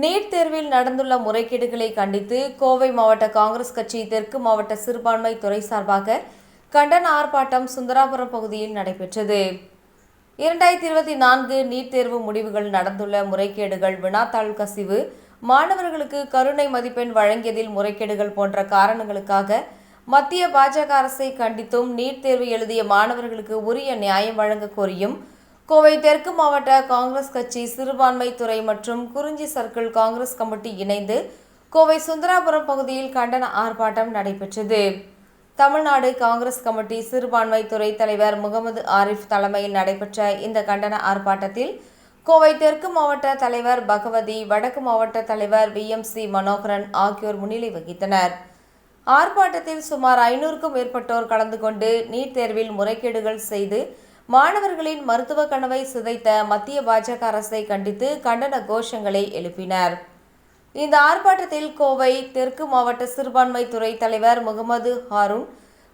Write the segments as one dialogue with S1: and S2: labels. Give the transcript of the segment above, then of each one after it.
S1: NEET தேர்வில் நடந்துள்ள முறைகேடுகளை கண்டித்து கோவை மாவட்ட காங்கிரஸ் கட்சி தெற்கு மாவட்ட சிறுபான்மை துறை சார்பாக கண்டன ஆர்ப்பாட்டம் சுந்தராபுரம் பகுதியில் நடைபெற்றது. இரண்டாயிரத்தி இருபத்தி நான்கு நீட் தேர்வு முடிவுகள் நடந்துள்ள முறைகேடுகள் வினாத்தாள் கசிவு மாணவர்களுக்கு கருணை மதிப்பெண் வழங்கியதில் முறைகேடுகள் போன்ற காரணங்களுக்காக மத்திய பாஜக அரசை கண்டித்தும் நீட் தேர்வு எழுதிய மாணவர்களுக்கு உரிய நியாயம் வழங்க கோரியும் கோவை தெற்கு மாவட்ட காங்கிரஸ் கட்சி சிறுபான்மை துறை மற்றும் குறிஞ்சி சர்க்கிள் காங்கிரஸ் கமிட்டி இணைந்து கோவை சுந்தராபுரம் பகுதியில் கண்டன ஆர்ப்பாட்டம் நடைபெற்றது. தமிழ்நாடு காங்கிரஸ் கமிட்டி சிறுபான்மை துறை தலைவர் முகமது ஆரிஃப் தலைமையில் நடைபெற்ற இந்த கண்டன ஆர்ப்பாட்டத்தில் கோவை தெற்கு மாவட்ட தலைவர் பகவதி வடக்கு மாவட்ட தலைவர் வி எம் சி மனோகரன் ஆகியோர் முன்னிலை வகித்தனர். ஆர்ப்பாட்டத்தில் சுமார் ஐநூறுக்கும் மேற்பட்டோர் கலந்து கொண்டு நீட் தேர்வில் முறைகேடுகள் செய்து மாணவர்களின் மருத்துவ கனவை சிதைத்த மத்திய பாஜக அரசை கண்டித்து கண்டன கோஷங்களை எழுப்பினர். இந்த ஆர்ப்பாட்டத்தில் கோவை தெற்கு மாவட்ட சிறுபான்மை துறை தலைவர் முகமது ஹாரூன்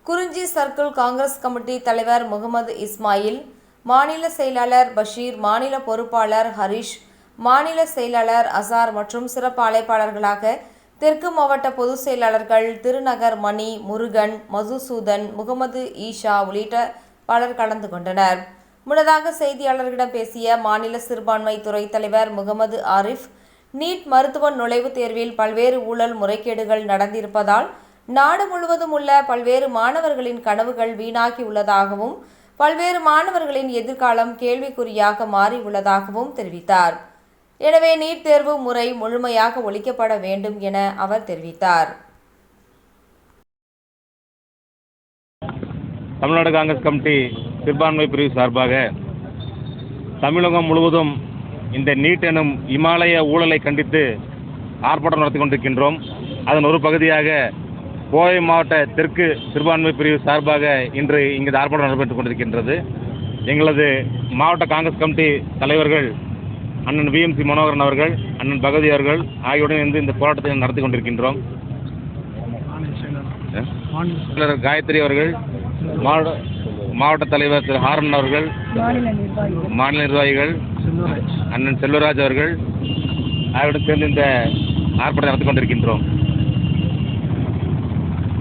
S1: குறிஞ்சி சர்க்கிள் காங்கிரஸ் கமிட்டி தலைவர் முகமது இஸ்மாயில் மாநில செயலாளர் பஷீர் மாநில பொறுப்பாளர் ஹரிஷ் மாநில செயலாளர் அசார் மற்றும் சிறப்பு அழைப்பாளர்களாக தெற்கு மாவட்ட பொதுச் செயலாளர்கள் திருநகர் மணி முருகன் மதுசூதன் முகமது ஈஷா உள்ளிட்ட பலர் கலந்து கொண்டனர். முன்னதாக செய்தியாளர்களிடம் பேசிய மாநில சிறுபான்மை துறை தலைவர் முகமது ஆரிஃப் நீட் மருத்துவ நுழைவுத் தேர்வில் பல்வேறு ஊழல் முறைகேடுகள் நடந்திருப்பதால் நாடு முழுவதும் உள்ள பல்வேறு மாணவர்களின் கனவுகள் வீணாகி உள்ளதாகவும் பல்வேறு மாணவர்களின் எதிர்காலம் கேள்விக்குறியாக மாறியுள்ளதாகவும் தெரிவித்தார். எனவே நீட் தேர்வு முறை முழுமையாக ஒழிக்கப்பட வேண்டும் என அவர் தெரிவித்தார்.
S2: தமிழ்நாடு காங்கிரஸ் கமிட்டி சிறுபான்மை பிரிவு சார்பாக தமிழகம் முழுவதும் இந்த நீட் எனும் இமாலய ஊழலை கண்டித்து ஆர்ப்பாட்டம் நடத்தி கொண்டிருக்கின்றோம். அதன் ஒரு பகுதியாக கோவை மாவட்ட தெற்கு சிறுபான்மை பிரிவு சார்பாக இன்று இங்கு ஆர்ப்பாட்டம் நடைபெற்றுக் கொண்டிருக்கின்றது. எங்களது மாவட்ட காங்கிரஸ் கமிட்டி தலைவர்கள் அண்ணன் விஎம்சி மனோகரன் அவர்கள் அண்ணன் பகவதி அவர்கள் ஆகியோருடன் இருந்து இந்த போராட்டத்தை நடத்தி கொண்டிருக்கின்றோம். காயத்ரி அவர்கள் மாவட்ட மாவட்ட தலைவர் திரு ஹாரன் அவர்கள்
S3: மாநில நிர்வாகிகள்.
S2: அண்ணன் செல்வராஜ் அவர்கள் அவருடன் சேர்ந்து இந்த ஆர்ப்பாட்டம் நடத்தி கொண்டிருக்கின்றோம்.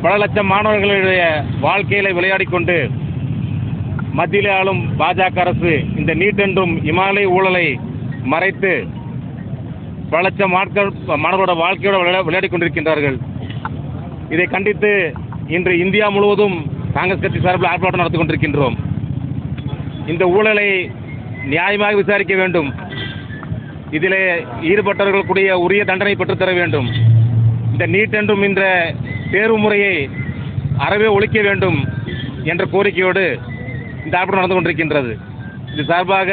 S2: பல லட்சம் மாணவர்களுடைய வாழ்க்கையில விளையாடிக் கொண்டு மத்தியிலே ஆளும் பாஜக அரசு இந்த நீட் என்றும் இமாலய ஊழலை மறைத்து பல லட்சம் ஆட்கள் மாணவர்களோட வாழ்க்கையோட விளையா விளையாடிக் கொண்டிருக்கின்றார்கள். இதை கண்டித்து இன்று இந்தியா முழுவதும் காங்கிரஸ் கட்சி சார்பில் ஆர்ப்பாட்டம் நடத்தி கொண்டிருக்கின்றோம். இந்த ஊழலை நியாயமாக விசாரிக்க வேண்டும். இதிலே ஈடுபட்டவர்களுக்குடைய உரிய தண்டனை பெற்றுத்தர வேண்டும். இந்த நீட் என்றும் இந்த தேர்வு முறையை அறவே ஒழிக்க வேண்டும் என்ற கோரிக்கையோடு இந்த ஆர்ப்பாட்டம் நடந்து கொண்டிருக்கின்றது. இது சார்பாக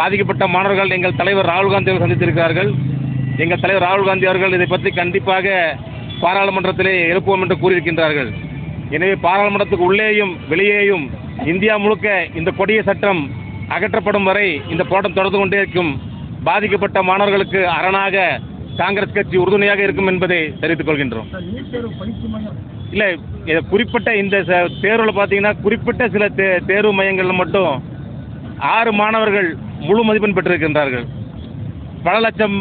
S2: பாதிக்கப்பட்ட மாணவர்கள் எங்கள் தலைவர் ராகுல் காந்தி அவர்கள் சந்தித்திருக்கிறார்கள். எங்கள் தலைவர் ராகுல் காந்தி அவர்கள் இதை பற்றி கண்டிப்பாக பாராளுமன்றத்திலே எழுப்புவோம் என்று கூறியிருக்கின்றார்கள். எனவே பாராளுமன்றத்துக்கு உள்ளேயும் வெளியேயும் இந்தியா முழுக்க இந்த கொடிய சட்டம் அகற்றப்படும் வரை இந்த போராட்டம் தொடர்ந்து கொண்டே இருக்கும். பாதிக்கப்பட்ட மாணவர்களுக்கு அரணாக காங்கிரஸ் கட்சி உறுதுணையாக இருக்கும் என்பதை தெரிவித்துக் கொள்கின்றோம். இல்லை இது குறிப்பிட்ட இந்த தேர்வுல பார்த்தீங்கன்னா குறிப்பிட்ட சில தே தேர்வு மையங்களில் மட்டும் ஆறு மாணவர்கள் முழு மதிப்பெண் பெற்றிருக்கின்றார்கள். பல லட்சம்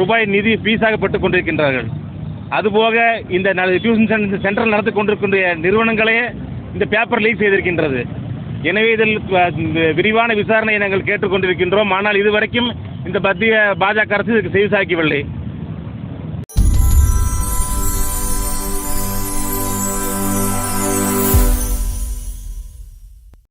S2: ரூபாய் நிதி ஃபீஸாக பெற்றுக் கொண்டிருக்கின்றார்கள். அதுபோக இந்த டியூஷன் சென்டர் சென்டரில் நடத்தி கொண்டிருக்கின்ற நிறுவனங்களே இந்த பேப்பர் லீக் செய்திருக்கின்றது. எனவே இதில் விரிவான விசாரணையை நாங்கள் கேட்டுக்கொண்டிருக்கின்றோம். ஆனால் இதுவரைக்கும் இந்த மத்திய பாஜக அரசு இதுக்கு செவி சாய்க்கவில்லை.